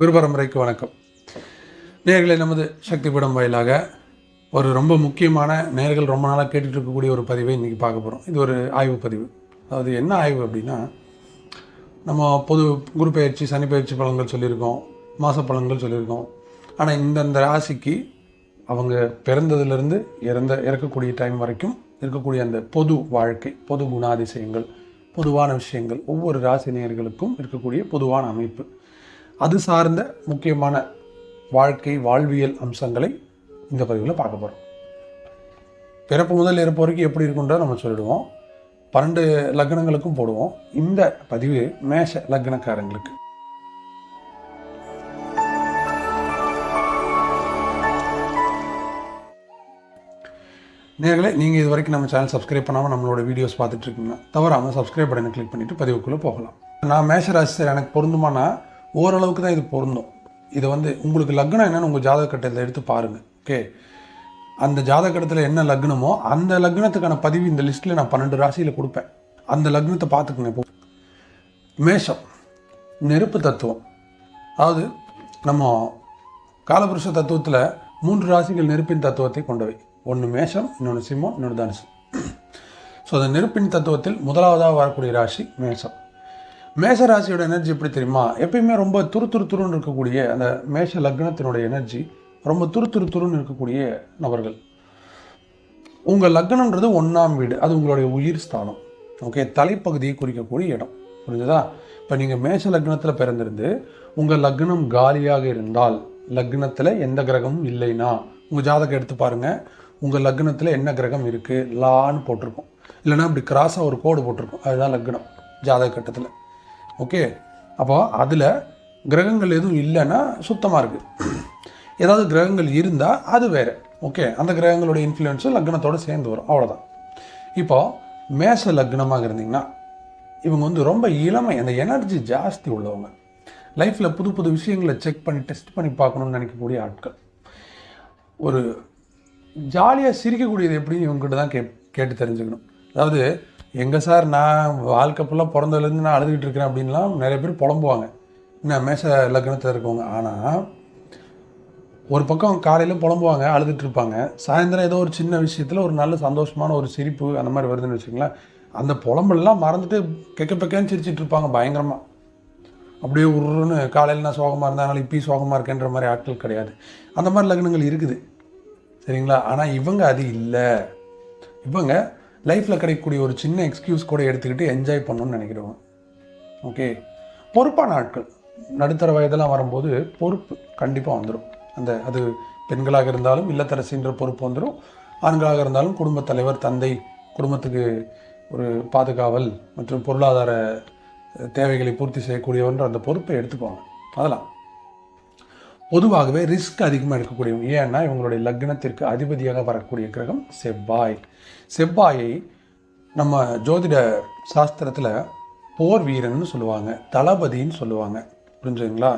குரு பரம்பரைக்கு வணக்கம். நேர்களை நமது சக்தி படம் வாயிலாக ஒரு ரொம்ப முக்கியமான நேர்கள் ரொம்ப நாளாக கேட்டுட்டு இருக்கக்கூடிய ஒரு பதிவை இன்றைக்கி பார்க்க போகிறோம் இது ஒரு ஆய்வு பதிவு. அதாவது என்ன ஆய்வு அப்படின்னா நம்ம பொது குரு பயிற்சி சனி பயிற்சி பலன்கள் சொல்லியிருக்கோம் மாத பலன்கள் சொல்லியிருக்கோம். ஆனால் இந்தந்த ராசிக்கு அவங்க பிறந்ததுலேருந்து இறந்த இறக்கக்கூடிய டைம் வரைக்கும் இருக்கக்கூடிய அந்த பொது வாழ்க்கை பொது குணாதிசயங்கள் பொதுவான விஷயங்கள் ஒவ்வொரு ராசி நேயர்களுக்கும் இருக்கக்கூடிய பொதுவான அமைப்பு. அது சார்ந்த முக்கியமான வாழ்க்கை வாழ்வியல் அம்சங்களை இந்த பதிவில் பார்க்க போகிறோம் பிறப்பு முதல் இறப்பு வரைக்கும் எப்படி இருக்குன்றத நம்ம சொல்லிடுவோம். பன்னெண்டு லக்னங்களுக்கும் போடுவோம். இந்த பதிவு மேஷ லக்னக்காரங்களுக்கு. நேர்களை நீங்கள் இது வரைக்கும் நம்ம சேனல் சப்ஸ்கிரைப் பண்ணாமல் நம்மளோட வீடியோஸ் பார்த்துட்டு இருக்கீங்கன்னா தவறாமல் சப்ஸ்கிரைப் பட்டனை கிளிக் பண்ணிவிட்டு பதிவுக்குள்ளே போகலாம். நான் மேஷ ராசி எனக்கு பொருந்துமானா ஓரளவுக்கு தான் இது பொருந்தும். இதை வந்து உங்களுக்கு லக்னம் என்னென்னு உங்கள் ஜாதக கட்டத்தில் எடுத்து பாருங்கள் ஓகே அந்த ஜாதக கட்டத்தில் என்ன லக்னமோ அந்த லக்னத்துக்கான பதிவு இந்த லிஸ்ட்டில் நான் பன்னெண்டு ராசியில் கொடுப்பேன். அந்த லக்னத்தை பார்த்துக்குங்க இப்போ. மேஷம் நெருப்பு தத்துவம். அதாவது நம்ம காலபுருஷ தத்துவத்தில் மூன்று ராசிகள் நெருப்பின் தத்துவத்தை கொண்டவை. ஒன்று மேஷம் இன்னொன்று சிம்மம் இன்னொன்று தனுசு. ஸோ அந்த நெருப்பின் தத்துவத்தில் முதலாவதாக வரக்கூடிய ராசி மேஷம். மேசராசியோட எனர்ஜி எப்படி தெரியுமா? எப்பயுமே ரொம்ப துரு துரு துருன்னு இருக்கக்கூடிய அந்த மேஷ லக்னத்தினுடைய எனர்ஜி ரொம்ப துரு துரு துருன்னு இருக்கக்கூடிய நபர்கள். உங்கள் லக்னம்ன்றது ஒன்றாம் வீடு. அது உங்களுடைய உயிர் ஸ்தானம். ஓகே தலைப்பகுதியை குறிக்கக்கூடிய இடம். புரிஞ்சுதா? இப்போ நீங்கள் மேஷ லக்னத்தில் பிறந்திருந்து உங்கள் லக்னம் காலியாக இருந்தால் லக்னத்தில் எந்த கிரகமும் இல்லைன்னா உங்கள் ஜாதகம் எடுத்து பாருங்கள் உங்கள் லக்னத்தில் என்ன கிரகம் இருக்குது லான்னு போட்டிருக்கோம். இல்லைன்னா இப்படி கிராஸாக ஒரு கோடு போட்டிருக்கோம். அதுதான் லக்னம் ஜாதக கட்டத்தில். ஓகே? அப்போ அதில் கிரகங்கள் எதுவும் இல்லைன்னா சுத்தமாக இருக்குது ஏதாவது கிரகங்கள் இருந்தால் அது வேறு. ஓகே? அந்த கிரகங்களோட இன்ஃப்ளூயன்ஸும் லக்னத்தோடு சேர்ந்து வரும். அவ்வளோதான் இப்போது மேச லக்னமாக இருந்தீங்கன்னா இவங்க வந்து ரொம்ப இளமை. அந்த எனர்ஜி ஜாஸ்தி உள்ளவங்க. லைஃப்பில் புது புது விஷயங்களை செக் பண்ணி டெஸ்ட் பண்ணி பார்க்கணும்னு நினைக்கக்கூடிய ஆட்கள். ஒரு ஜாலியாக சிரிக்கக்கூடியது எப்படின்னு இவங்ககிட்ட தான் கே கேட்டு தெரிஞ்சுக்கணும். அதாவது எங்கே சார் நான் வாழ்க்கை ஃபுல்லாக பிறந்ததுலேருந்து நான் அழுதுகிட்டு இருக்கிறேன் அப்படின்லாம் நிறைய பேர் புலம்புவாங்க. என்ன மேச லக்னத்தில் இருக்கவங்க. ஆனால் ஒரு பக்கம் காலையில் புலம்புவாங்க அழுதுகிட்ருப்பாங்க சாயந்தரம் ஏதோ ஒரு சின்ன விஷயத்தில் ஒரு நல்ல சந்தோஷமான ஒரு சிரிப்பு அந்த மாதிரி வருதுன்னு வச்சுங்களேன் அந்த புலம்பெல்லாம் மறந்துட்டு கெக்க பெக்கன்னு சிரிச்சிட்டு இருப்பாங்க பயங்கரமாக அப்படியே உருன்னு காலையில் நான் சோகமாக இருந்தேன் இப்பயும் சோகமாக இருக்கேன்ற மாதிரி ஆட்கள் கிடையாது. அந்த மாதிரி லக்னங்கள் இருக்குது. சரிங்களா? ஆனால் இவங்க அது இல்லை. இவங்க லைஃப்பில் கிடைக்கக்கூடிய ஒரு சின்ன எக்ஸ்கியூஸ் கூட எடுத்துக்கிட்டு என்ஜாய் பண்ணணும்னு நினைக்கிறவங்க. ஓகே பொறுப்பான ஆட்கள். நடுத்தர வயதெல்லாம் வரும்போது பொறுப்பு கண்டிப்பாக வந்துடும் அந்த அது பெண்களாக இருந்தாலும் இல்லத்தரசின்ற பொறுப்பு வந்துடும் ஆண்களாக இருந்தாலும் குடும்பத் தலைவர் தந்தை குடும்பத்துக்கு ஒரு பாதுகாவல் மற்றும் பொருளாதார தேவைகளை பூர்த்தி செய்யக்கூடியவன்ற அந்த பொறுப்பை எடுத்துப்பாங்க அதெல்லாம். பொதுவாகவே ரிஸ்க் அதிகமாக எடுக்கக்கூடியவங்க ஏன்னா இவங்களுடைய லக்னத்திற்கு அதிபதியாக வரக்கூடிய கிரகம் செவ்வாய். செவ்வாயை நம்ம ஜோதிட சாஸ்திரத்தில் போர் வீரன்னு சொல்லுவாங்க தளபதின்னு சொல்லுவாங்க புரிஞ்சுங்களா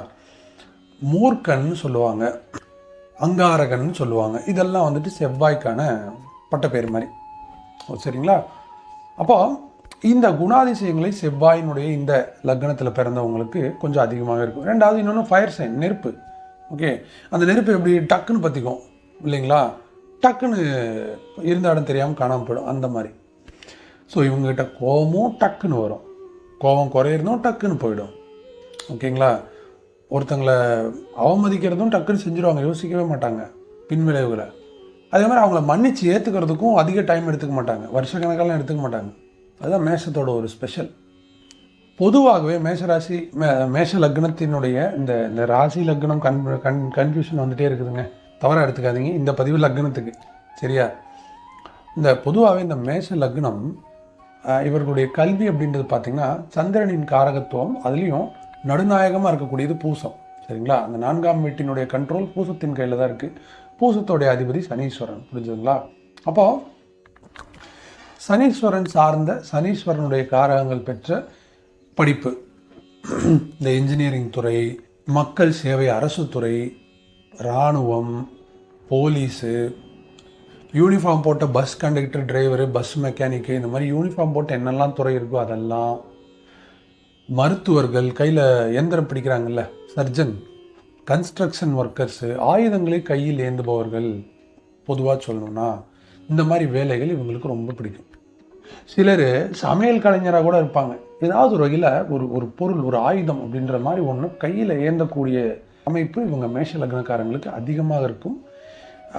மூர்க்கன்னு சொல்லுவாங்க அங்காரகன்னு சொல்லுவாங்க. இதெல்லாம் வந்துட்டு செவ்வாய்க்கான பட்டப்பேர் மாதிரி. ஓ, சரிங்களா? அப்போ இந்த குணாதிசயங்களை செவ்வாயினுடைய இந்த லக்னத்தில் பிறந்தவங்களுக்கு கொஞ்சம் அதிகமாக இருக்கும். ரெண்டாவது இன்னொன்று ஃபயர் சைன் நெருப்பு. ஓகே அந்த நெருப்பு எப்படி? டக்குன்னு பற்றிக்கும் இல்லைங்களா? டக்குன்னு இருந்த இடம் தெரியாமல் காணாமல் போயிடும். அந்த மாதிரி. ஸோ இவங்ககிட்ட கோபமும் டக்குன்னு வரும். கோபம் குறையிறதும் டக்குன்னு போயிடும். ஓகேங்களா ஒருத்தங்களை அவமதிக்கிறதும் டக்குன்னு செஞ்சுருவாங்க. யோசிக்கவே மாட்டாங்க. பின்விளைவுகளை. அதே மாதிரி அவங்கள மன்னிச்சு ஏற்றுக்கிறதுக்கும் அதிக டைம் எடுத்துக்க மாட்டாங்க. வருஷக்கணக்கெல்லாம் எடுத்துக்க மாட்டாங்க. அதுதான் மேஷத்தோட ஒரு ஸ்பெஷல் பொதுவாகவே மேஷராசி மே மேஷ லக்னத்தினுடைய இந்த இந்த ராசி லக்னம் கன் கன் கன்ஃபியூஷன் வந்துகிட்டே இருக்குதுங்க. தவறாக எடுத்துக்காதீங்க. இந்த பதிவு லக்னத்துக்கு. சரியா? இந்த பொதுவாகவே இந்த மேஷ லக்னம் இவர்களுடைய கல்வி அப்படின்றது பார்த்திங்கன்னா சந்திரனின் காரகத்துவம் அதுலேயும் நடுநாயகமாக இருக்கக்கூடியது பூசம். சரிங்களா? அந்த நான்காம் வீட்டினுடைய கண்ட்ரோல் பூசத்தின் கையில் தான் இருக்குது பூசத்தோடைய அதிபதி சனீஸ்வரன். புரிஞ்சுதுங்களா? அப்போது சனீஸ்வரன் சார்ந்த சனீஸ்வரனுடைய காரகங்கள் பெற்ற படிப்பு. இந்த இன்ஜினியரிங் துறை மக்கள் சேவை அரசு துறை இராணுவம் போலீஸு யூனிஃபார்ம் போட்ட bus conductor driver bus mechanic இந்த மாதிரி யூனிஃபார்ம் போட்ட என்னெல்லாம் துறை இருக்கோ அதெல்லாம் மருத்துவர்கள் கையில் எந்திரம் பிடிக்கிறாங்கல்ல சர்ஜன் கன்ஸ்ட்ரக்ஷன் ஒர்க்கர்ஸு ஆயுதங்களை கையில் ஏந்துபவர்கள் பொதுவாக சொல்லணும்னா இந்த மாதிரி வேலைகள் இவங்களுக்கு ரொம்ப பிடிக்கும். சிலர் சமையல் கலைஞராக கூட இருப்பாங்க. ஏதாவது ஒரு வகையில் ஒரு ஒரு பொருள் ஒரு ஆயுதம் அப்படின்ற மாதிரி ஒன்று கையில் ஏந்தக்கூடிய அமைப்பு இவங்க மேஷ லக்னக்காரங்களுக்கு அதிகமாக இருக்கும்.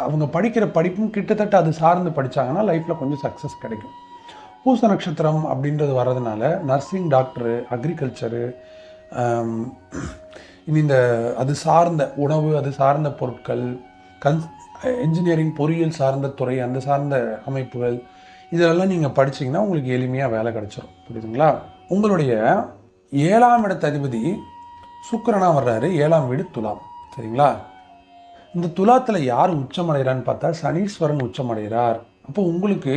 அவங்க படிக்கிற படிப்பும் கிட்டத்தட்ட அது சார்ந்து படித்தாங்கன்னா லைஃப்பில் கொஞ்சம் சக்ஸஸ் கிடைக்கும். பூச நட்சத்திரம் அப்படின்றது வர்றதுனால நர்சிங் டாக்டரு அக்ரிகல்ச்சரு இனி இந்த அது சார்ந்த உணவு அது சார்ந்த பொருட்கள் கன்ஸ் என்ஜினியரிங் பொறியியல் சார்ந்த துறை அந்த சார்ந்த அமைப்புகள் இதெல்லாம் நீங்கள் படிச்சீங்கன்னா உங்களுக்கு எளிமையாக வேலை கிடச்சிரும். புரியுதுங்களா? உங்களுடைய ஏழாம் இடத்து அதிபதி சுக்கரனாக வர்றாரு. ஏழாம் வீடு துலாம். சரிங்களா? இந்த துலாத்தில் யார் உச்சமடைகிறான்னு பார்த்தா சனீஸ்வரன் உச்சமடைகிறார். அப்போ உங்களுக்கு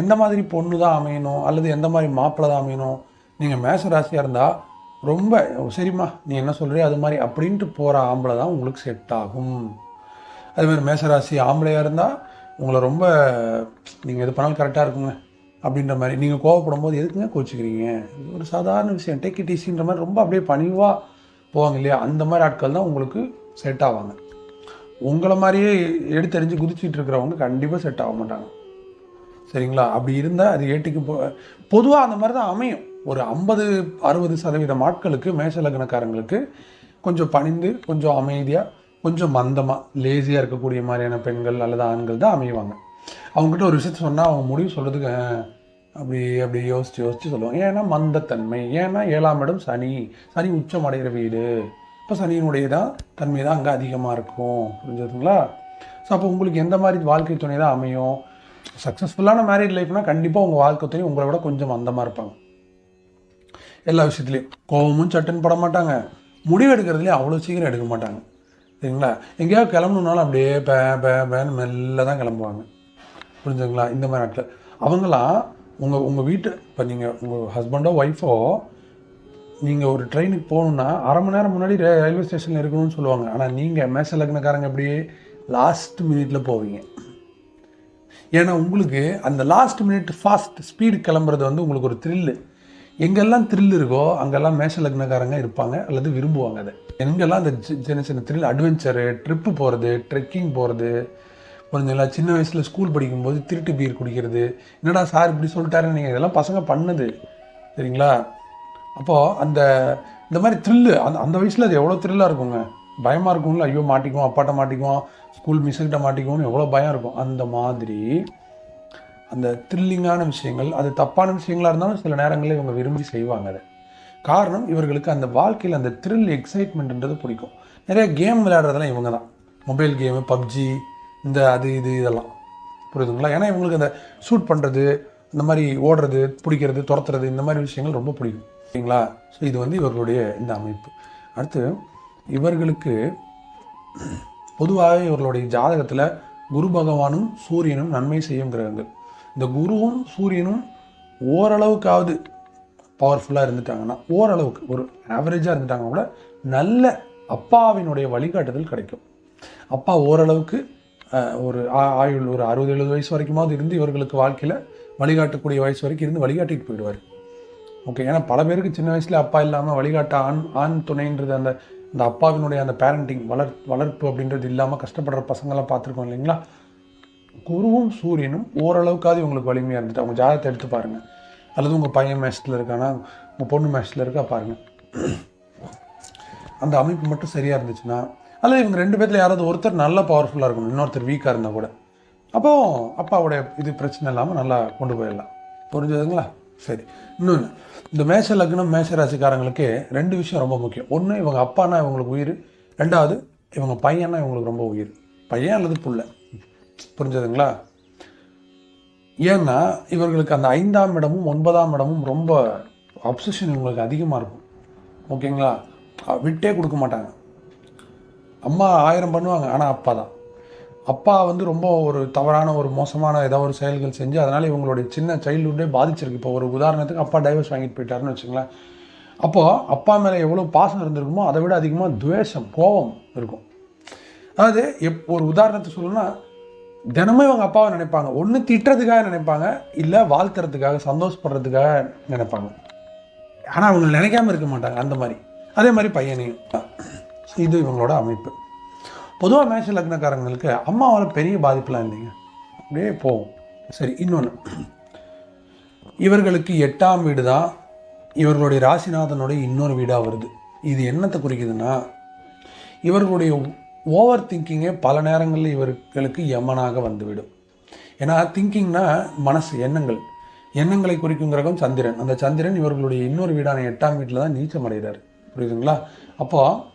எந்த மாதிரி பொண்ணு தான் அமையணும்? அல்லது எந்த மாதிரி மாப்பிள்ளை தான் அமையணும்? நீங்கள் மேச ராசியாக இருந்தால் ரொம்ப சரிம்மா நீ என்ன சொல்கிறியோ அது மாதிரி அப்படின்ட்டு போகிற ஆம்பளை தான் உங்களுக்கு செட் ஆகும். அதுமாதிரி மேசராசி ஆம்பளையாக இருந்தால் உங்களை ரொம்ப நீங்கள் எது பண்ணாலும் கரெக்டாக இருக்குங்க. அப்படின்ற மாதிரி. நீங்கள் கோவப்படும் போது எதுக்குங்க கோச்சிக்கிறீங்க இது ஒரு சாதாரண விஷயம். டேக் இட் ஈஸின்ற மாதிரி ரொம்ப அப்படியே பணிவாக போவாங்க இல்லையா? அந்த மாதிரி ஆட்கள் தான் உங்களுக்கு செட் ஆவாங்க. உங்களை மாதிரியே எடுத்தறிஞ்சு குதிச்சிட்டு இருக்கிறவங்க கண்டிப்பாக செட் ஆக மாட்டாங்க. சரிங்களா? அப்படி இருந்தால் அது ஏட்டிக்கு போ பொதுவாக அந்த மாதிரி தான் அமையும். ஒரு ஐம்பது அறுபது சதவீதம் ஆட்களுக்கு மேஷ லக்னக்காரங்களுக்கு கொஞ்சம் பணிந்து கொஞ்சம் அமைதியாக கொஞ்சம் மந்தமாக லேசியாக இருக்கக்கூடிய மாதிரியான பெண்கள் அல்லது ஆண்கள் தான் அமைவாங்க. அவங்ககிட்ட ஒரு விஷயத்த சொன்னால் அவங்க முடிவு சொல்கிறதுக்கு அப்படி அப்படி யோசித்து யோசித்து சொல்லுவாங்க. ஏன்னா மந்தத்தன்மை. ஏன்னா ஏழாம் இடம் சனி. சனி உச்சம் அடைகிற வீடு. இப்போ சனியினுடைய தான் தன்மை தான் அங்கே அதிகமாக இருக்கும். புரிஞ்சதுங்களா? ஸோ அப்போ உங்களுக்கு எந்த மாதிரி வாழ்க்கை துணை தான் அமையும்? சக்ஸஸ்ஃபுல்லான மேரேஜ் லைஃப்னால் கண்டிப்பாக உங்கள் வாழ்க்கை துணை உங்களை விட கொஞ்சம் மந்தமாக இருப்பாங்க. எல்லா விஷயத்துலையும். கோபமும் சட்டுன்னு பட மாட்டாங்க. முடிவு எடுக்கிறதுலேயும் அவ்வளோ சீக்கிரம் எடுக்க மாட்டாங்க. சரிங்களா? எங்கேயாவது கிளம்பணுன்னாலும் அப்படியே பே பே பேன்னு மெல்ல தான் கிளம்புவாங்க. புரிஞ்சுங்களா இந்த மாதிரி நாட்டில் அவங்களாம் உங்கள் உங்கள் வீட்டு இப்போ நீங்கள் உங்கள் ஹஸ்பண்டோ ஒய்ஃபோ நீங்கள் ஒரு ட்ரெயினுக்கு போகணுன்னா அரை மணி நேரம் முன்னாடி ரே- ரயில்வே ஸ்டேஷனில் இருக்கணும்னு சொல்லுவாங்க. ஆனால் நீங்கள் மேச லக்னக்காரங்க அப்படியே லாஸ்ட் மினிட்ல போவீங்க. ஏன்னா உங்களுக்கு அந்த லாஸ்ட் மினிட் ஃபாஸ்ட் ஸ்பீடு கிளம்புறது வந்து உங்களுக்கு ஒரு த்ரில்லு எங்கெல்லாம் த்ரில் இருக்கோ அங்கெல்லாம் மேஷ லக்னக்காரங்க இருப்பாங்க அல்லது விரும்புவாங்க அதை. எங்கெல்லாம் அந்த சி- சின்ன சின்ன த்ரில் அட்வென்ச்சரு ட்ரிப்பு போகிறது ட்ரெக்கிங் போகிறது புரிஞ்சுங்களா சின்ன வயசில் ஸ்கூல் படிக்கும்போது திருட்டு பீர் குடிக்கிறது. என்னடா சார் இப்படி சொல்லிட்டாருன்னு நீங்கள் இதெல்லாம் பசங்க பண்ணுது. சரிங்களா? அப்போது அந்த இந்த மாதிரி த்ரில்லு அந்த அந்த வயசில் அது எவ்வளோ த்ரில்லாக இருக்குங்க? பயமாக இருக்கும்ல. ஐயோ மாட்டிக்குவோம் அப்பாட்ட மாட்டிக்குவோம் ஸ்கூல் மிஸ்ஸுக்கிட்ட மாட்டிக்குவோம்னு எவ்வளோ பயம் இருக்கும். அந்த மாதிரி அந்த த்ரில்லிங்கான விஷயங்கள் அது தப்பான விஷயங்களாக இருந்தாலும் சில நேரங்களில் இவங்க விரும்பி செய்வாங்க அதை. காரணம் இவர்களுக்கு அந்த வாழ்க்கையில் அந்த த்ரில் எக்ஸைட்மெண்ட்ன்றது பிடிக்கும். நிறைய கேம் விளையாடுறதெல்லாம் இவங்க தான் மொபைல் கேமு பப்ஜி இந்த அது இது இதெல்லாம். புரியுதுங்களா? ஏன்னா இவங்களுக்கு அந்த ஷூட் பண்ணுறது இந்த மாதிரி ஓடுறது பிடிக்கிறது துரத்துறது இந்த மாதிரி விஷயங்கள் ரொம்ப பிடிக்கும். சரிங்களா ஸோ இது வந்து இவர்களுடைய இந்த அமைப்பு. அடுத்து இவர்களுக்கு பொதுவாகவே இவர்களுடைய ஜாதகத்தில் குரு பகவானும் சூரியனும் நன்மை செய்யும் கிரகங்கள். இந்த குருவும் சூரியனும் ஓரளவுக்காவது பவர்ஃபுல்லாக இருந்துட்டாங்கன்னா ஓரளவுக்கு ஒரு ஆவரேஜாக இருந்துட்டாங்க கூட நல்ல அப்பாவினுடைய வழிகாட்டுதல் கிடைக்கும். அப்பா ஓரளவுக்கு ஒரு ஆ- ஆயுள் ஒரு அறுபது எழுபது வயசு வரைக்குமாவது இருந்து இவர்களுக்கு வாழ்க்கையில் வழிகாட்டக்கூடிய வயசு வரைக்கும் இருந்து வழிகாட்டிட்டு போயிடுவார். ஓகே ஏன்னா பல பேருக்கு சின்ன வயசில் அப்பா இல்லாமல் வழிகாட்ட ஆண் ஆண் துணைன்றது அந்த அந்த அப்பாவினுடைய அந்த பேரண்டிங் வளர் வளர்ப்பு அப்படின்றது இல்லாமல் கஷ்டப்படுற பசங்களாம் பார்த்துருக்கோம் இல்லைங்களா? குருவும் சூரியனும் ஓரளவுக்காவது உங்களுக்கு வலிமையாக இருந்துட்டு. அவங்க ஜாதகத்தை எடுத்து பாருங்கள் அல்லது உங்கள் பையன் மேஷத்தில் இருக்கானா உங்கள் பொண்ணு மேஷத்தில் இருக்கா பாருங்கள் அந்த அமைப்பு மட்டும் சரியாக இருந்துச்சுன்னா அல்லது இவங்க ரெண்டு பேர்த்தில் யாராவது ஒருத்தர் நல்ல பவர்ஃபுல்லாக இருக்கணும் இன்னொருத்தர் வீக்காக இருந்தால் கூட. அப்போது அப்பாவோடைய இது பிரச்சனை இல்லாமல் நல்லா கொண்டு போயிடலாம். புரிஞ்சதுங்களா? சரி. இன்னொன்று இந்த மேஷ லக்னம் மேஷ ராசிக்காரங்களுக்கு ரெண்டு விஷயம் ரொம்ப முக்கியம். ஒன்று இவங்க அப்பானா இவங்களுக்கு உயிர். ரெண்டாவது இவங்க பையனா இவங்களுக்கு ரொம்ப உயிர். பையன் அல்லது புள்ள? புரிஞ்சதுங்களா? ஏன்னா இவர்களுக்கு அந்த ஐந்தாம் இடமும் ஒன்பதாம் இடமும் ரொம்ப அப்சஷன் இவங்களுக்கு அதிகமாக இருக்கும். ஓகேங்களா? விட்டே கொடுக்க மாட்டாங்க. அம்மா ஆயிரம் பண்ணுவாங்க ஆனால் அப்பா தான் அப்பா வந்து ரொம்ப ஒரு தவறான ஒரு மோசமான ஏதாவது ஒரு செயல்கள் செஞ்சு அதனால் இவங்களுடைய சின்ன சைல்டுஹுட்டே பாதிச்சிருக்கு. இப்போ ஒரு உதாரணத்துக்கு அப்பா டைவர்ஸ் வாங்கிட்டு போயிட்டாருன்னு வச்சுங்களேன் அப்போது அப்பா மேலே எவ்வளோ பாசம் இருந்திருக்குமோ அதை விட அதிகமாக துவேஷம் கோபம் இருக்கும். அதாவது எப் ஒரு உதாரணத்தை சொல்லணும்னா தினமும் இவங்க அப்பாவை நினைப்பாங்க. ஒன்று திட்டுறதுக்காக நினைப்பாங்க இல்லை வாழ்த்துறதுக்காக சந்தோஷப்படுறதுக்காக நினைப்பாங்க. ஆனால் அவங்க நினைக்காம இருக்க மாட்டாங்க அந்த மாதிரி. அதே மாதிரி பையனையும். இது இவங்களோட அமைப்பு. பொதுவாக மேஷ லக்னக்காரங்களுக்கு அம்மாவால் பெரிய பாதிப்புலாம் இல்லைங்க. அப்படியே போகும். சரி இன்னொன்று இவர்களுக்கு எட்டாம் வீடு தான் இவர்களுடைய ராசிநாதனுடைய இன்னொரு வீடாக வருது. இது என்னத்தை குறிக்குதுன்னா இவர்களுடைய ஓவர் திங்கிங்கே பல நேரங்களில் இவர்களுக்கு யமனாக வந்துவிடும். ஏன்னா திங்கிங்னா மனசு எண்ணங்கள். எண்ணங்களை குறிக்கும் கிரகம் சந்திரன். அந்த சந்திரன் இவர்களுடைய இன்னொரு வீடான எட்டாம் வீட்டில் தான் நீச்சம் அடைகிறார். புரியுதுங்களா? அப்போது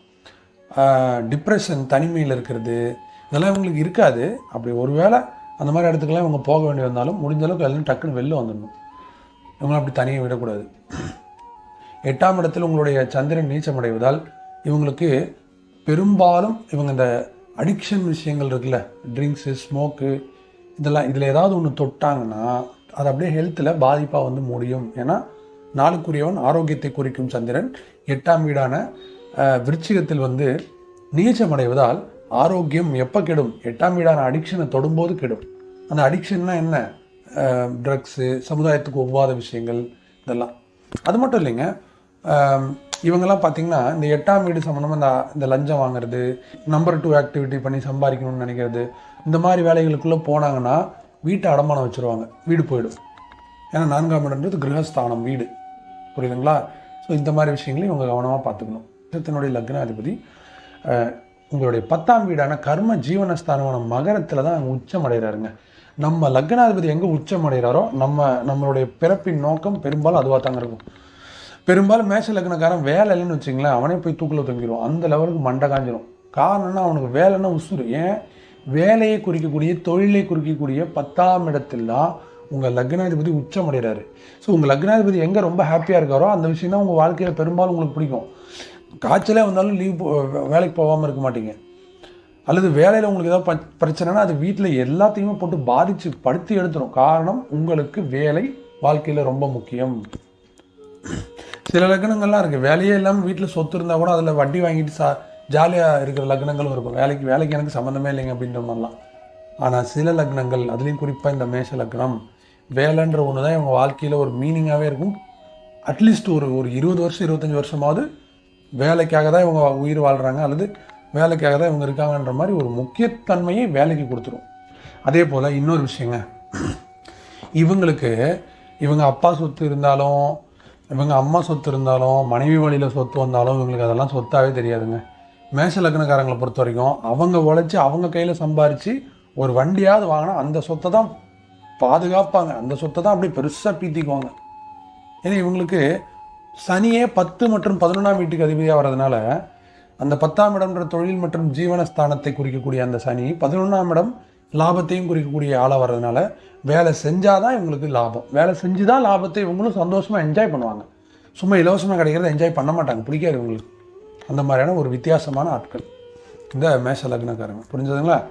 டிப்ரெஷன் தனிமையில் இருக்கிறது இதெல்லாம் இவங்களுக்கு இருக்காது. அப்படி ஒருவேளை அந்த மாதிரி இடத்துக்குலாம் இவங்க போக வேண்டி வந்தாலும் முடிஞ்ச அளவுக்கு எல்லாம் டக்குன்னு வெளில வந்துடணும். இவங்களை அப்படி தனியாக விடக்கூடாது. எட்டாம் இடத்தில் உங்களுடைய சந்திரன் நீச்சமடைவதால் இவங்களுக்கு பெரும்பாலும் இவங்க இந்த அடிக்ஷன் விஷயங்கள் இருக்குல்ல ட்ரிங்க்ஸு ஸ்மோக்கு இதெல்லாம் இதில் ஏதாவது ஒன்று தொட்டாங்கன்னா அது அப்படியே ஹெல்த்தில் பாதிப்பாக வந்து முடியும். ஏன்னா நாளுக்குரியவன் ஆரோக்கியத்தை குறிக்கும் சந்திரன். எட்டாம் வீடான விருச்சிகத்தில் வந்து நீச்சம் அடைவதால் ஆரோக்கியம் எப்போ கெடும்? எட்டாம் வீடான அடிக்ஷனை தொடும்போது கெடும். அந்த அடிக்ஷன்னா என்ன? ட்ரக்ஸு சமுதாயத்துக்கு ஒவ்வாத விஷயங்கள் இதெல்லாம். அது மட்டும் இல்லைங்க. இவங்கெல்லாம் பார்த்தீங்கன்னா இந்த எட்டாம் வீடு சம்மந்தமாக இந்த இந்த லஞ்சம் வாங்குறது நம்பர் டூ ஆக்டிவிட்டி பண்ணி சம்பாதிக்கணும்னு நினைக்கிறது இந்த மாதிரி வேலைகளுக்குள்ளே போனாங்கன்னா வீட்டை அடமானம் வச்சுருவாங்க. வீடு போயிடும். ஏன்னா நான்காம் இடம்ன்றது கிரகஸ்தானம் வீடு. புரியுதுங்களா? ஸோ இந்த மாதிரி விஷயங்களையும் இவங்க கவனமாக பார்த்துக்கணும் தன்னுடைய லக்னாதிபதி உங்களுடைய பத்தாம் வீடான கர்ம ஜீவனஸ்தானமான மகரத்தில் தான் அவங்க உச்சம் அடைகிறாருங்க நம்ம லக்னாதிபதி எங்கே உச்சம் அடைகிறாரோ நம்ம நம்மளுடைய பிறப்பின் நோக்கம் பெரும்பாலும் அதுவாக தாங்க இருக்கும். பெரும்பாலும் மேஷ லக்னக்காரன் வேலை இல்லைன்னு வச்சுங்களேன் அவனே போய் தூக்கில் தொங்கிடுவான் அந்த லெவலுக்கு மண்டை காஞ்சிரும். காரணம்னா அவனுக்கு வேலைன்னா உசுறு. ஏன்? வேலையை குறிக்கக்கூடிய தொழிலை குறிக்கக்கூடிய பத்தாம் இடத்தில் தான் உங்கள் லக்னாதிபதி உச்சம் அடைகிறாரு ஸோ உங்கள் லக்னாதிபதி எங்கே ரொம்ப ஹாப்பியாக இருக்காரோ அந்த விஷயம் தான் உங்கள் வாழ்க்கையில் பெரும்பாலும் உங்களுக்கு பிடிக்கும். காய்ச்சலே வந்தாலும் லீவ் வேலைக்கு போகாமல் இருக்க மாட்டீங்க. அல்லது வேலையில் உங்களுக்கு ஏதாவது ப- பிரச்சனைனா அது வீட்டில் எல்லாத்தையுமே போட்டு பாதித்து படுத்தி எடுத்துரும். காரணம் உங்களுக்கு வேலை வாழ்க்கையில் ரொம்ப முக்கியம். சில லக்னங்கள்லாம் இருக்குது வேலையே இல்லாமல் வீட்டில் சொத்து இருந்தால் கூட அதில் வட்டி வாங்கிட்டு சா ஜாலியாக இருக்கிற லக்னங்களும் இருக்கும். வேலைக்கு வேலைக்கு எனக்கு சம்மந்தமே இல்லைங்க அப்படின்ற மாதிரிலாம். ஆனால் சில லக்னங்கள் அதுலேயும் குறிப்பாக இந்த மேஷ லக்னம் வேலைன்ற ஒன்று தான் இவங்க வாழ்க்கையில் ஒரு மீனிங்காகவே இருக்கும். அட்லீஸ்ட் ஒரு ஒரு இருபது வருஷம் இருபத்தஞ்சி வருஷமாவது வேலைக்காக தான் இவங்க உயிர் வாழ்கிறாங்க அல்லது வேலைக்காக தான் இவங்க இருக்காங்கன்ற மாதிரி ஒரு முக்கியத்தன்மையை வேலைக்கு கொடுத்துரும். அதே போல் இன்னொரு விஷயங்க. இவங்களுக்கு இவங்க அப்பா சொத்து இருந்தாலும் இவங்க அம்மா சொத்து இருந்தாலும் மனைவி வழியில் சொத்து வந்தாலும் இவங்களுக்கு அதெல்லாம் சொத்தாகவே தெரியாதுங்க. மேஷ லக்னக்காரங்களை பொறுத்த வரைக்கும் அவங்க உழைச்சி அவங்க கையில் சம்பாரித்து ஒரு வண்டியாவது வாங்கினா அந்த சொத்தை தான் பாதுகாப்பாங்க. அந்த சொத்தை தான் அப்படியே பெருசாக பீத்திக்குவாங்க. ஏன்னா இவங்களுக்கு சனியே பத்து மற்றும் பதினொன்றாம் வீட்டுக்கு அதிபதியாக வர்றதுனால அந்த பத்தாம் இடம்ன்ற தொழில் மற்றும் ஜீவனஸ்தானத்தை குறிக்கக்கூடிய அந்த சனி பதினொன்றாம் இடம் லாபத்தையும் குறிக்கக்கூடிய ஆளாக வர்றதுனால வேலை செஞ்சால் தான் இவங்களுக்கு லாபம். வேலை செஞ்சு தான் லாபத்தை இவங்களும் சந்தோஷமாக என்ஜாய் பண்ணுவாங்க. சும்மா இலவசமாக கிடைக்கிறத என்ஜாய் பண்ண மாட்டாங்க. பிடிக்காது இவங்களுக்கு. அந்த மாதிரியான ஒரு வித்தியாசமான ஆட்கள். இந்த மேஷ லக்னக்காரங்க. புரிஞ்சதுங்களா?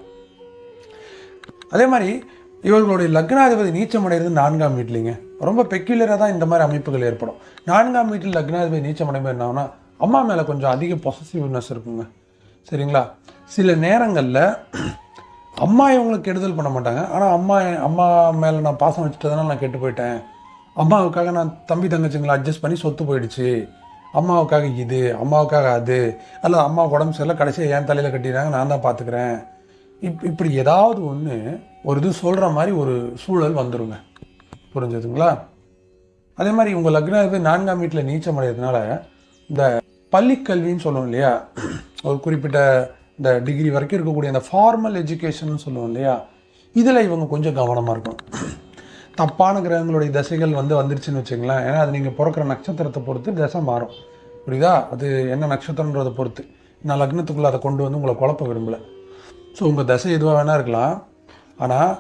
அதே மாதிரி இவர்களுடைய லக்னாதிபதி நீச்சம் அடைகிறது நான்காம் வீட்லிங்க. ரொம்ப பெக்யூலராக தான் இந்த மாதிரி அமைப்புகள் ஏற்படும். நான்காம் வீட்டில் லக்னாதிபதி நீச்சம் அடைமை என்னாகும்னா அம்மா மேலே கொஞ்சம் அதிக பாசிட்டிவ்னஸ் இருக்குங்க. சரிங்களா? சில நேரங்களில் அம்மா இவங்களுக்கு கெடுதல் பண்ண மாட்டாங்க. ஆனால் அம்மா அம்மா மேலே நான் பாசம் வச்சுட்டதுனால நான் கெட்டு போயிட்டேன். அம்மாவுக்காக நான் தம்பி தங்கச்சிங்களை அட்ஜஸ்ட் பண்ணி சொத்து போயிடுச்சு. அம்மாவுக்காக இது அம்மாவுக்காக அது. அல்ல அம்மா உடம்பு சரியில்லை கடைசியாக என் தலையில் கட்டிடுறாங்க நான் தான் பார்த்துக்கிறேன் இப் இப்படி ஏதாவது ஒன்று ஒரு இது சொல்கிற மாதிரி ஒரு சூழல் வந்துருங்க. புரிஞ்சதுங்களா? அதே மாதிரி உங்கள் லக்னாதிபதி நான்காம் வீட்டில் நீச்சம் அடைகிறதுனால இந்த பள்ளிக்கல்வின்னு சொல்லுவோம் இல்லையா? ஒரு குறிப்பிட்ட இந்த டிகிரி வரைக்கும் இருக்கக்கூடிய அந்த ஃபார்மல் எஜுகேஷன் சொல்லுவோம் இல்லையா? இதில் இவங்க கொஞ்சம் கவனமாக இருக்கும் தப்பான கிரகங்களுடைய தசைகள் வந்து வந்துருச்சுன்னு வச்சுங்களேன் ஏன்னா அது நீங்கள் பிறக்கிற நட்சத்திரத்தை பொறுத்து தசை மாறும். புரியுதா? அது என்ன நட்சத்திரன்றதை பொறுத்து. நான் லக்னத்துக்குள்ளே அதை கொண்டு வந்து உங்களை குழப்ப விரும்பலை. ஸோ உங்கள் தசை எதுவாக வேணால் இருக்கலாம். ஆனால்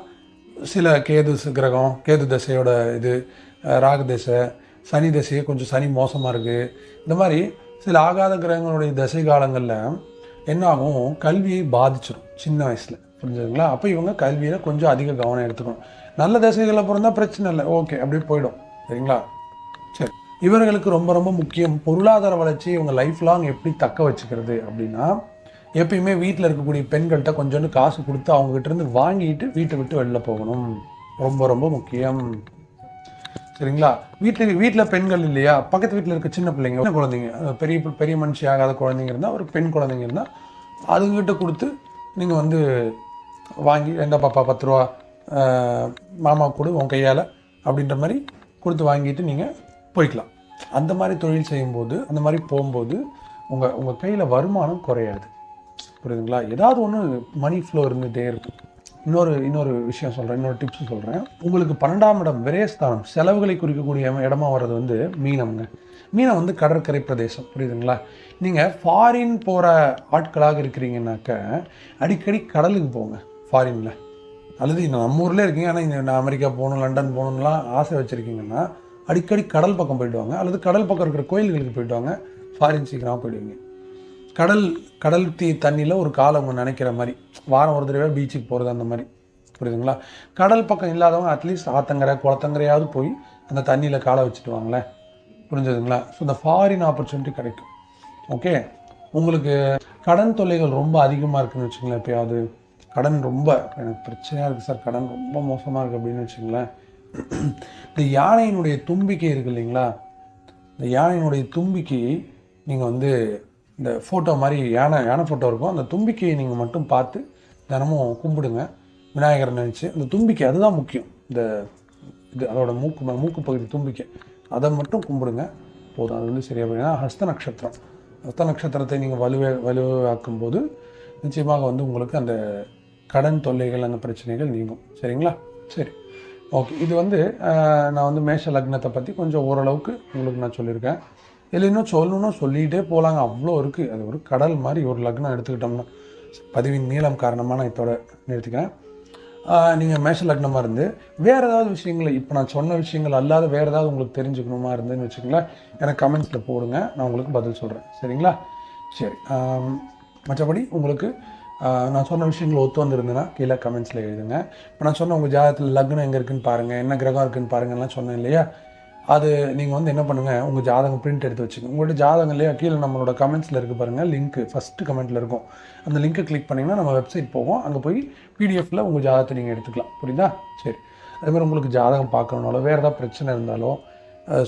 சில கேது கிரகம் கேது தசையோட இது ராகு தசை சனி தசையை கொஞ்சம் சனி மோசமாக இருக்குது இந்த மாதிரி சில ஆகாத கிரகங்களுடைய தசை காலங்களில் என்ன ஆகும்? கல்வியை பாதிச்சிடும் சின்ன வயசில். புரிஞ்சுதுங்களா? அப்போ இவங்க கல்வியில் கொஞ்சம் அதிக கவனம் எடுத்துக்கணும். நல்ல தசைகளில் பிறந்தால் பிரச்சனை இல்லை. ஓகே அப்படியே போயிடும். சரிங்களா? சரி. இவர்களுக்கு ரொம்ப ரொம்ப முக்கியம் பொருளாதார வளர்ச்சி இவங்க லைஃப் லாங் எப்படி தக்க வச்சுக்கிறது அப்படின்னா எப்பயுமே வீட்டில் இருக்கக்கூடிய பெண்கள்கிட்ட கொஞ்சோண்டு காசு கொடுத்து அவங்ககிட்ட இருந்து வாங்கிட்டு வீட்டை விட்டு வெளில போகணும். ரொம்ப ரொம்ப முக்கியம். சரிங்களா? வீட்டில் வீட்டில் பெண்கள் இல்லையா? பக்கத்து வீட்டில் இருக்க சின்ன பிள்ளைங்க குழந்தைங்க. பெரிய பெரிய மனுஷி ஆகாத குழந்தைங்க இருந்தால் ஒரு பெண் குழந்தைங்க இருந்தால் அதுங்கிட்ட கொடுத்து நீங்கள் வந்து வாங்கி எந்த பாப்பா பத்து ரூபா மாமா கொடு உன் கையால் அப்படின்ற மாதிரி கொடுத்து வாங்கிட்டு நீங்கள் போய்க்கலாம். அந்த மாதிரி தொழில் செய்யும்போது அந்த மாதிரி போகும்போது உங்கள் உங்கள் கையில் வருமானம் குறையாது. புரியுதுங்களா? ஏதாவது ஒன்று மணி ஃப்ளோ இருந்துகிட்டே இருக்கும் இன்னொரு இன்னொரு விஷயம் சொல்கிறேன் இன்னொரு டிப்ஸ் சொல்கிறேன் உங்களுக்கு பன்னெண்டாம் இடம் விரயஸ்தானம் செலவுகளை குறிக்கக்கூடிய இடமா வர்றது வந்து மீனம்ங்க. மீனம் வந்து கடற்கரை பிரதேசம் புரியுதுங்களா? நீங்கள் ஃபாரின் போகிற ஆட்களாக இருக்கிறீங்கனாக்க அடிக்கடி கடலுக்கு போங்க ஃபாரினில் அல்லது இந்த நம்ம ஊரில் இருக்கீங்க ஆனால் இந்த நான் அமெரிக்கா போகணும் லண்டன் போகணும்லாம் ஆசை வச்சுருக்கீங்கன்னா அடிக்கடி கடல் பக்கம் போயிடுவாங்க அல்லது கடல் பக்கம் இருக்கிற கோயில்களுக்கு போயிடுவாங்க ஃபாரின் சீக்கிரமாக போயிடுவீங்க. கடல் கடல் தீ தண்ணியில் ஒரு காலம் அவங்க நினைக்கிற மாதிரி. வாரம் ஒரு தடவை பீச்சுக்கு போகிறது அந்த மாதிரி. புரியுதுங்களா? கடல் பக்கம் இல்லாதவங்க அட்லீஸ்ட் ஆத்தங்கரை குளத்தங்கரையாவது போய் அந்த தண்ணியில் காலை வச்சுட்டு வாங்களேன். புரிஞ்சுதுங்களா? ஸோ இந்த ஃபாரின் ஆப்பர்ச்சுனிட்டி கிடைக்கும். ஓகே உங்களுக்கு கடன் தொல்லைகள் ரொம்ப அதிகமாக இருக்குன்னு வச்சுங்களேன் எப்பயாவது. கடன் ரொம்ப எனக்கு பிரச்சனையாக இருக்குது சார் கடன் ரொம்ப மோசமாக இருக்குது அப்படின்னு வச்சுங்களேன். இந்த யானையினுடைய தும்பிக்கை இருக்குது இல்லைங்களா? இந்த யானையினுடைய தும்பிக்கையை நீங்கள் வந்து இந்த ஃபோட்டோ மாதிரி யானை யானை ஃபோட்டோ இருக்கும். அந்த தும்பிக்கையை நீங்கள் மட்டும் பார்த்து தினமும் கும்பிடுங்க. விநாயகரை நினச்சி அந்த தும்பிக்கை அதுதான் முக்கியம். இந்த இது அதோட மூக்கு மூக்கு பகுதி தும்பிக்கை. அதை மட்டும் கும்பிடுங்க. போதும். அது வந்து சரியாக போயிடுங்க ஹஸ்த நட்சத்திரம். ஹஸ்த நட்சத்திரத்தை நீங்கள் வலுவே வலுவாக்கும் போது நிச்சயமாக வந்து உங்களுக்கு அந்த கடன் தொல்லைகள் அந்த பிரச்சனைகள் நீங்கும். சரிங்களா? சரி. ஓகே. இது வந்து நான் வந்து மேஷ லக்னத்தை பற்றி கொஞ்சம் ஓரளவுக்கு உங்களுக்கு நான் சொல்லியிருக்கேன். இதில் இன்னும் சொல்லணும்னா சொல்லிகிட்டே போகலாங்க அவ்வளோ இருக்குது அது ஒரு கடல் மாதிரி ஒரு லக்னம் எடுத்துக்கிட்டோம்னா. பதிவின் நீளம் காரணமாக நான் இதோட நிறுத்திக்கிறேன். நீங்கள் மேஷ லக்னமாக இருந்து வேறு ஏதாவது விஷயங்கள் இப்போ நான் சொன்ன விஷயங்கள் அல்லாத வேறு ஏதாவது உங்களுக்கு தெரிஞ்சுக்கணுமா இருந்துன்னு வச்சுங்களேன் எனக்கு கமெண்ட்ஸில் போடுங்க. நான் உங்களுக்கு பதில் சொல்கிறேன் சரிங்களா? சரி. மற்றபடி உங்களுக்கு நான் சொன்ன விஷயங்கள் ஒத்து வந்திருந்ததுன்னா கீழே கமெண்ட்ஸில் எழுதுங்க. இப்போ நான் சொன்ன உங்கள் ஜாதகத்தில் லக்னம் எங்கே இருக்குன்னு பாருங்கள் என்ன கிரகம் இருக்குன்னு பாருங்கள்லாம் சொன்னேன் இல்லையா? அது நீங்கள் வந்து என்ன பண்ணுங்கள் உங்கள் ஜாதகம் பிரிண்ட் எடுத்து வச்சுக்கோங்க. உங்கள்கிட்ட ஜாதகம் இல்லையா கீழே நம்மளோட கமெண்ட்ஸில் இருக்குது பாருங்கள் லிங்க் ஃபஸ்ட்டு கமெண்ட்டில் இருக்கும். அந்த லிங்க்கை கிளிக் பண்ணிங்கன்னா நம்ம வெப்சைட் போவோம் அங்கே போய் பிடிஎஃப்பில் உங்கள் ஜாதகத்தை நீங்கள் எடுத்துக்கலாம். புரியுதா? சரி. அதேமாதிரி உங்களுக்கு ஜாதகம் பார்க்கணுனாலோ வேறு ஏதாவது பிரச்சனை இருந்தாலோ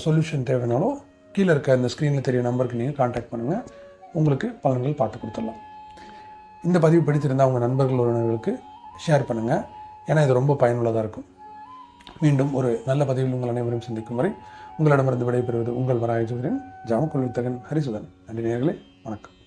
சொல்யூஷன் தேவைனாலோ கீழே இருக்க இந்த ஸ்க்ரீனில் தெரிய நம்பருக்கு நீங்கள் காண்டாக்ட் பண்ணுங்கள் உங்களுக்கு பலன்கள் பார்த்து கொடுத்துடலாம். இந்த பதிவு பிடித்திருந்தால் உங்கள் நண்பர்கள் உறவினர்களுக்கு ஷேர் பண்ணுங்கள் ஏன்னா இது ரொம்ப பயனுள்ளதாக இருக்கும். மீண்டும் ஒரு நல்ல பதிவில் உங்கள் அனைவரும் சந்திக்கும் வரை உங்களிடமிருந்து விடைபெறுவது உங்கள் வராய சோதரன் ஜாமக்கொள்வித்தகன் ஹரிசுதன். நன்றி நேர்களே வணக்கம்.